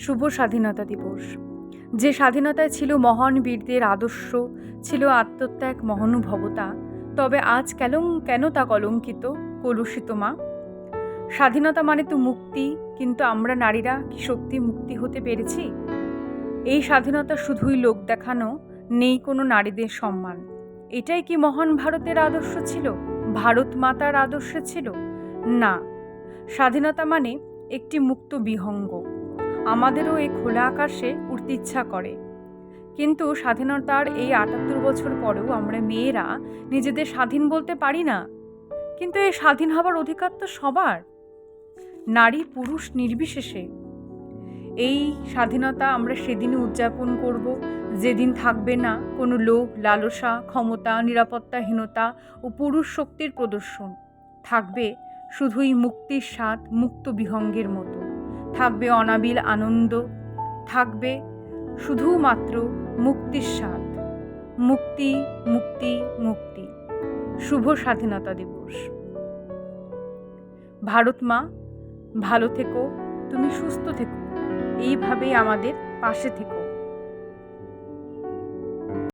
শুভ স্বাধীনতা দিবস। যে স্বাধীনতায় ছিল মহান বীরদের আদর্শ, ছিল আত্মত্যাগ মহানুভবতা, তবে আজ কেলং কেন তা কলঙ্কিত, কলুষিত মা? স্বাধীনতা মানে তো মুক্তি, কিন্তু আমরা নারীরা কি সত্যি মুক্তি হতে পেরেছি? এই স্বাধীনতা শুধুই লোক দেখানো, নেই কোনো নারীদের সম্মান। এটাই কি মহান ভারতের আদর্শ ছিল? ভারত মাতার আদর্শ ছিল? না। স্বাধীনতা মানে একটি মুক্ত বিহঙ্গ। আমাদেরও এই খোলা আকাশে উঠতে ইচ্ছা করে। কিন্তু স্বাধীনতার এই আটাত্তর বছর পরেও আমরা মেয়েরা নিজেদের স্বাধীন বলতে পারি না। কিন্তু এই স্বাধীন হবার অধিকার তো সবার। নারী, পুরুষ নির্বিশেষে। এই স্বাধীনতা আমরা সেদিনই উদযাপন করব। যেদিন থাকবে না কোনো লোভ, লালসা, ক্ষমতা, নিরাপত্তাহীনতা ও পুরুষ শক্তির প্রদর্শন। থাকবে শুধুই মুক্তির স্বাদ, মুক্ত বিহঙ্গের মতো। থাকবে অনাবিল আনন্দ, থাকবে শুধুমাত্র মুক্তির স্বাদ। মুক্তি মুক্তি মুক্তি। শুভ স্বাধীনতা দিবস। ভারত মা, ভালো থেকো, তুমি সুস্থ থেকো। এইভাবেই আমাদের পাশে থেকো।